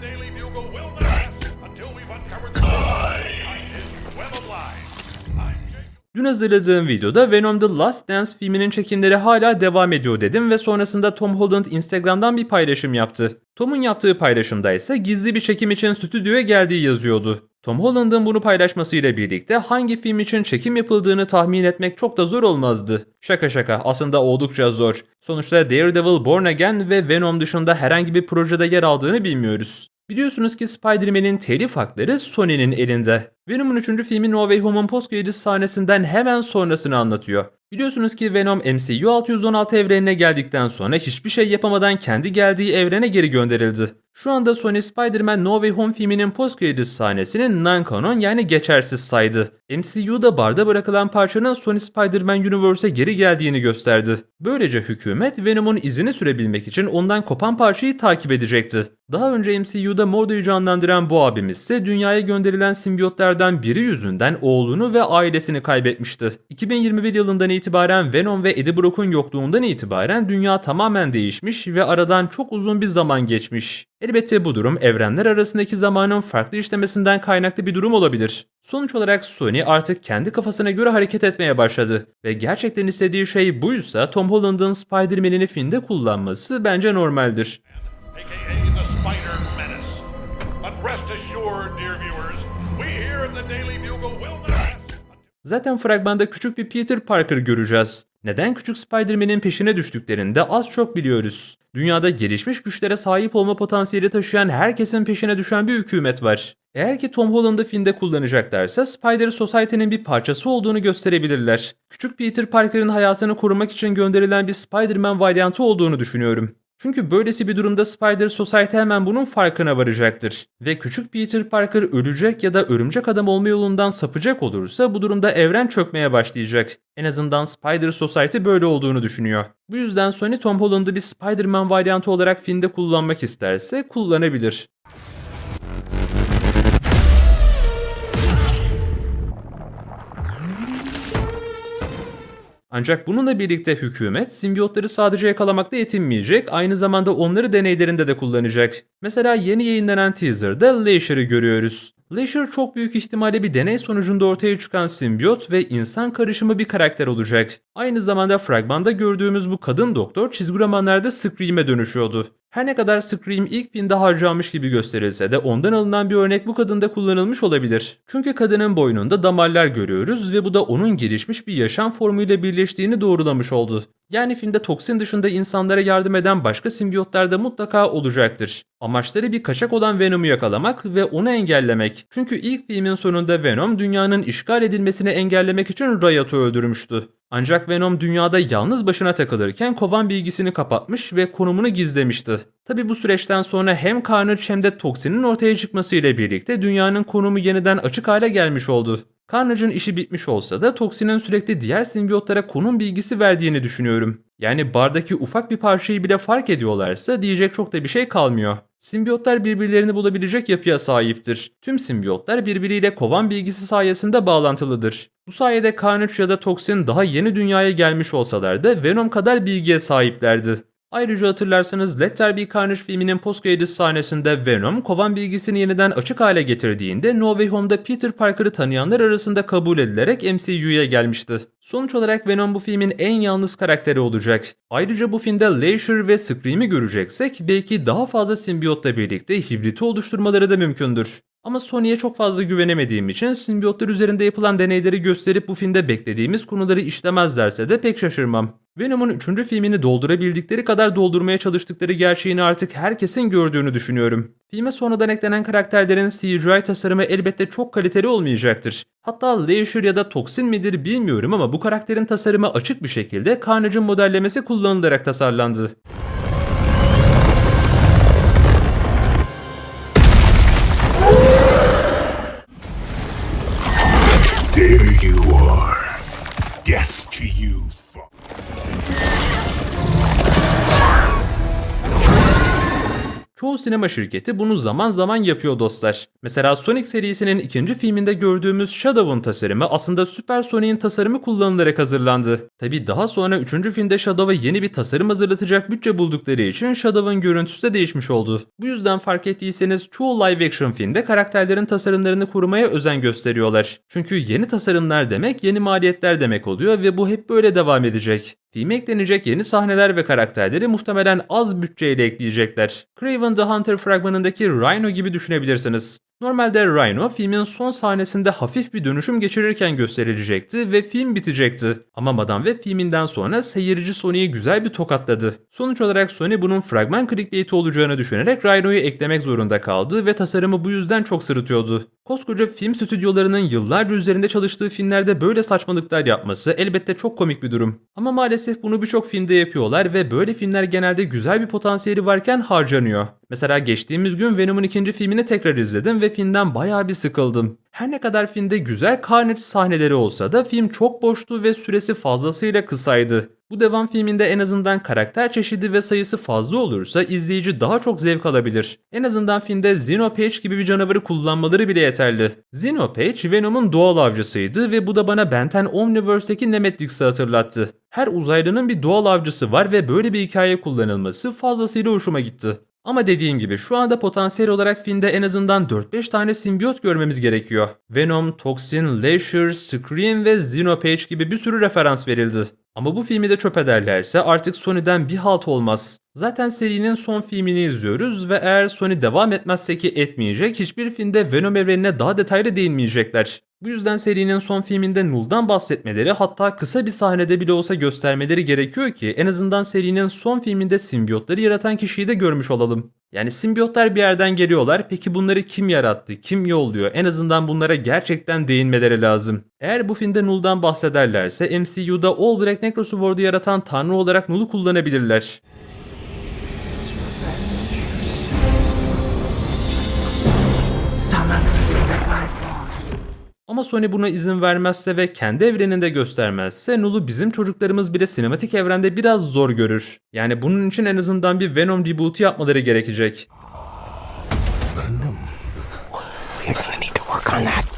Daily Bugle will not until we've uncovered the... I... I'm Dün hazırladığım videoda Venom The Last Dance filminin çekimleri hala devam ediyor dedim ve sonrasında Tom Holland Instagram'dan bir paylaşım yaptı. Tom'un yaptığı paylaşımda ise gizli bir çekim için stüdyoya geldiği yazıyordu. Tom Holland'ın bunu paylaşmasıyla birlikte hangi film için çekim yapıldığını tahmin etmek çok da zor olmazdı. Şaka şaka aslında oldukça zor. Sonuçta Daredevil Born Again ve Venom dışında herhangi bir projede yer aldığını bilmiyoruz. Biliyorsunuz ki Spider-Man'in telif hakları Sony'nin elinde. Venom'un 3. filmi No Way Home'un post sahnesinden hemen sonrasını anlatıyor. Biliyorsunuz ki Venom MCU 616 evrenine geldikten sonra hiçbir şey yapamadan kendi geldiği evrene geri gönderildi. Şu anda Sony Spider-Man No Way Home filminin post sahnesini non-canon yani geçersiz saydı. MCU'da barda bırakılan parçanın Sony Spider-Man Universe'e geri geldiğini gösterdi. Böylece hükümet Venom'un izini sürebilmek için ondan kopan parçayı takip edecekti. Daha önce MCU'da Mordo'yu canlandıran bu abimiz ise dünyaya gönderilen simbiyotlardan biri yüzünden oğlunu ve ailesini kaybetmişti. 2021 yılından itibaren Venom ve Eddie Brock'un yokluğundan itibaren dünya tamamen değişmiş ve aradan çok uzun bir zaman geçmiş. Elbette bu durum evrenler arasındaki zamanın farklı işlemesinden kaynaklı bir durum olabilir. Sonuç olarak Sony artık kendi kafasına göre hareket etmeye başladı ve gerçekten istediği şey buysa Tom Holland'ın Spider-Man'ini filmde kullanması bence normaldir. Zaten fragmanda küçük bir Peter Parker göreceğiz. Neden küçük Spider-Man'in peşine düştüklerini de az çok biliyoruz. Dünyada gelişmiş güçlere sahip olma potansiyeli taşıyan herkesin peşine düşen bir hükümet var. Eğer ki Tom Holland'ı filmde kullanacaklarsa Spider Society'nin bir parçası olduğunu gösterebilirler. Küçük Peter Parker'ın hayatını korumak için gönderilen bir Spider-Man varyantı olduğunu düşünüyorum. Çünkü böylesi bir durumda Spider Society hemen bunun farkına varacaktır. Ve küçük Peter Parker ölecek ya da örümcek adam olma yolundan sapacak olursa bu durumda evren çökmeye başlayacak. En azından Spider Society böyle olduğunu düşünüyor. Bu yüzden Sony Tom Holland'ı bir Spider-Man varyantı olarak filmde kullanmak isterse kullanabilir. Ancak bununla birlikte hükümet simbiyotları sadece yakalamakta yetinmeyecek, aynı zamanda onları deneylerinde de kullanacak. Mesela yeni yayınlanan teaserda Lasher'ı görüyoruz. Lasher çok büyük ihtimalle bir deney sonucunda ortaya çıkan simbiyot ve insan karışımı bir karakter olacak. Aynı zamanda fragmanda gördüğümüz bu kadın doktor çizgi romanlarda Scream'e dönüşüyordu. Her ne kadar Scream ilk filmde harcanmış gibi gösterilse de ondan alınan bir örnek bu kadında kullanılmış olabilir. Çünkü kadının boynunda damarlar görüyoruz ve bu da onun gelişmiş bir yaşam formuyla birleştiğini doğrulamış oldu. Yani filmde toksin dışında insanlara yardım eden başka simbiyotlar da mutlaka olacaktır. Amaçları bir kaçak olan Venom'u yakalamak ve onu engellemek. Çünkü ilk filmin sonunda Venom dünyanın işgal edilmesini engellemek için Riot'u öldürmüştü. Ancak Venom dünyada yalnız başına takılırken kovan bilgisini kapatmış ve konumunu gizlemişti. Tabi bu süreçten sonra hem Carnage hem de toksinin ortaya çıkmasıyla birlikte dünyanın konumu yeniden açık hale gelmiş oldu. Carnage'ın işi bitmiş olsa da toksinin sürekli diğer simbiyotlara konum bilgisi verdiğini düşünüyorum. Yani bardaki ufak bir parçayı bile fark ediyorlarsa diyecek çok da bir şey kalmıyor. Simbiyotlar birbirlerini bulabilecek yapıya sahiptir. Tüm simbiyotlar birbiriyle kovan bilgisi sayesinde bağlantılıdır. Bu sayede Carnage ya da Toxin daha yeni dünyaya gelmiş olsalar da Venom kadar bilgiye sahiplerdi. Ayrıca hatırlarsanız Let There Be Carnage filminin post credits sahnesinde Venom kovan bilgisini yeniden açık hale getirdiğinde No Way Home'da Peter Parker'ı tanıyanlar arasında kabul edilerek MCU'ya gelmişti. Sonuç olarak Venom bu filmin en yalnız karakteri olacak. Ayrıca bu filmde Lasher ve Scream'i göreceksek belki daha fazla simbiyotla birlikte hibriti oluşturmaları da mümkündür. Ama Sony'ye çok fazla güvenemediğim için simbiyotlar üzerinde yapılan deneyleri gösterip bu filmde beklediğimiz konuları işlemezlerse de pek şaşırmam. Venom'un 3. filmini doldurabildikleri kadar doldurmaya çalıştıkları gerçeğini artık herkesin gördüğünü düşünüyorum. Filme sonradan eklenen karakterlerin CGI tasarımı elbette çok kaliteli olmayacaktır. Hatta Lasher ya da Toxin midir bilmiyorum ama bu karakterin tasarımı açık bir şekilde Carnage'ın modellemesi kullanılarak tasarlandı. Sinema şirketi bunu zaman zaman yapıyor dostlar. Mesela Sonic serisinin ikinci filminde gördüğümüz Shadow'un tasarımı aslında Super Sonic'in tasarımı kullanılarak hazırlandı. Tabi daha sonra üçüncü filmde Shadow'a yeni bir tasarım hazırlatacak bütçe buldukları için Shadow'un görüntüsü de değişmiş oldu. Bu yüzden fark ettiyseniz çoğu live action filmde karakterlerin tasarımlarını korumaya özen gösteriyorlar. Çünkü yeni tasarımlar demek yeni maliyetler demek oluyor ve bu hep böyle devam edecek. Filme eklenecek yeni sahneler ve karakterleri muhtemelen az bütçeyle ekleyecekler. Craven the Hunter fragmanındaki Rhino gibi düşünebilirsiniz. Normalde Rhino filmin son sahnesinde hafif bir dönüşüm geçirirken gösterilecekti ve film bitecekti. Ama Madame Web filminden sonra seyirci Sony'yi güzel bir tokatladı. Sonuç olarak Sony bunun fragman clickbait olacağını düşünerek Rhino'yu eklemek zorunda kaldı ve tasarımı bu yüzden çok sırıtıyordu. Koskoca film stüdyolarının yıllarca üzerinde çalıştığı filmlerde böyle saçmalıklar yapması elbette çok komik bir durum. Ama maalesef bunu birçok filmde yapıyorlar ve böyle filmler genelde güzel bir potansiyeli varken harcanıyor. Mesela geçtiğimiz gün Venom'un ikinci filmini tekrar izledim ve filmden bayağı bir sıkıldım. Her ne kadar filmde güzel Carnage sahneleri olsa da film çok boştu ve süresi fazlasıyla kısaydı. Bu devam filminde en azından karakter çeşidi ve sayısı fazla olursa izleyici daha çok zevk alabilir. En azından filmde Xenopage gibi bir canavarı kullanmaları bile yeterli. Xenopage Venom'un doğal avcısıydı ve bu da bana Benten Omniverse'deki Nemetrix'i hatırlattı. Her uzaylının bir doğal avcısı var ve böyle bir hikaye kullanılması fazlasıyla hoşuma gitti. Ama dediğim gibi şu anda potansiyel olarak filmde en azından 4-5 tane simbiyot görmemiz gerekiyor. Venom, Toxin, Lasher, Scream ve Xenopage gibi bir sürü referans verildi. Ama bu filmi de çöp ederlerse artık Sony'den bir halt olmaz. Zaten serinin son filmini izliyoruz ve eğer Sony devam etmezse ki etmeyecek hiçbir filmde Venom evrenine daha detaylı değinmeyecekler. Bu yüzden serinin son filminde Null'dan bahsetmeleri hatta kısa bir sahnede bile olsa göstermeleri gerekiyor ki en azından serinin son filminde simbiyotları yaratan kişiyi de görmüş olalım. Yani simbiyotlar bir yerden geliyorlar peki bunları kim yarattı, kim yolluyor en azından bunlara gerçekten değinmeleri lazım. Eğer bu filmde Null'dan bahsederlerse MCU'da Albrecht Necrosword'u yaratan tanrı olarak Null'u kullanabilirler. Summon the. Ama Sony buna izin vermezse ve kendi evreninde göstermezse Null'u bizim çocuklarımız bile sinematik evrende biraz zor görür. Yani bunun için en azından bir Venom reboot'u yapmaları gerekecek. We're gonna need to work on that.